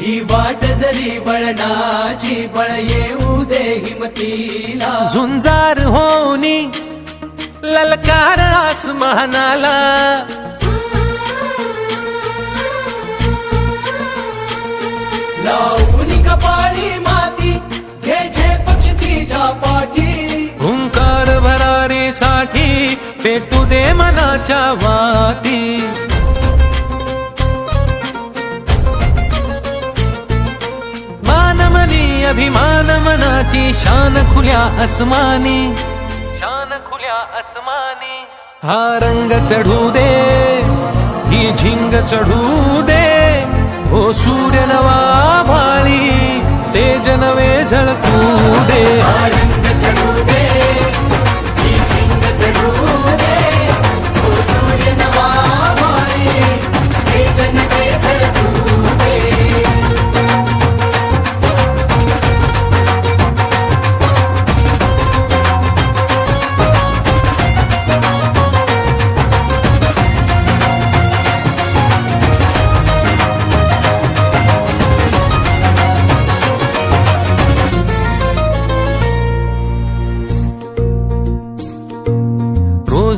ही वाट जरी वळणाची बळ येऊ दे हिमतीला झुंजार होनी ललकार आसमानाला लावून कपाळी माती घे झेपक्ष तिच्या पाठी हुंकार भरारीसाठी पेटू दे मनाच्या वाती शान खुल्या अस्मानी शान खुल्या अस्मानी हा रंग चढू दे ही झिंग चढू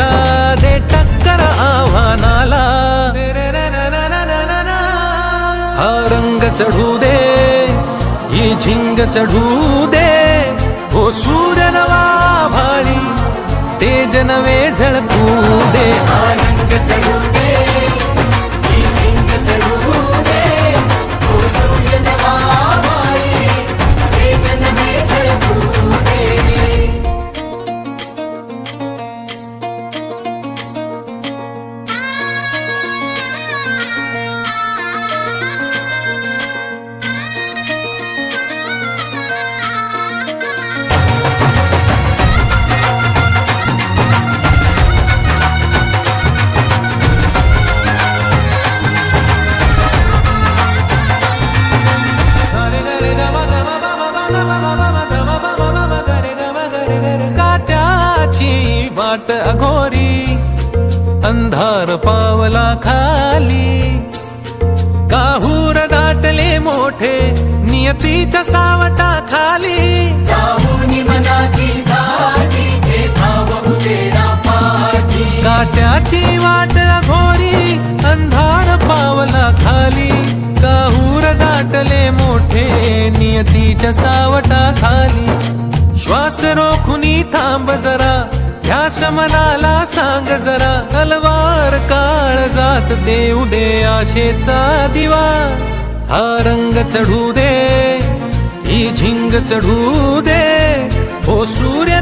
धमन्यांचा दे टक्कर आव्हानाला. हा रंग चढू दे ही झिंग चढू दे. हो सूर्य नवा भाळी तेज नवे झळकू दे. हा रंग चढू दे काट्याची वाट अघोरी अंधार पावला खाली. काहूर दाटले मोठे नियतीच्या सावटा खाली. काट्याची वाट अघोरी अंधार पावला खाली. काहूर दाटले मोठे नियतीच्या सावटा खाली. श्वास रोखुनी थांब जरा ह्या समनाला सांग जरा तलवार काळ जात देऊ दे आशेचा दिवा हा रंग चढू दे ही झिंग चढू दे हो सूर्य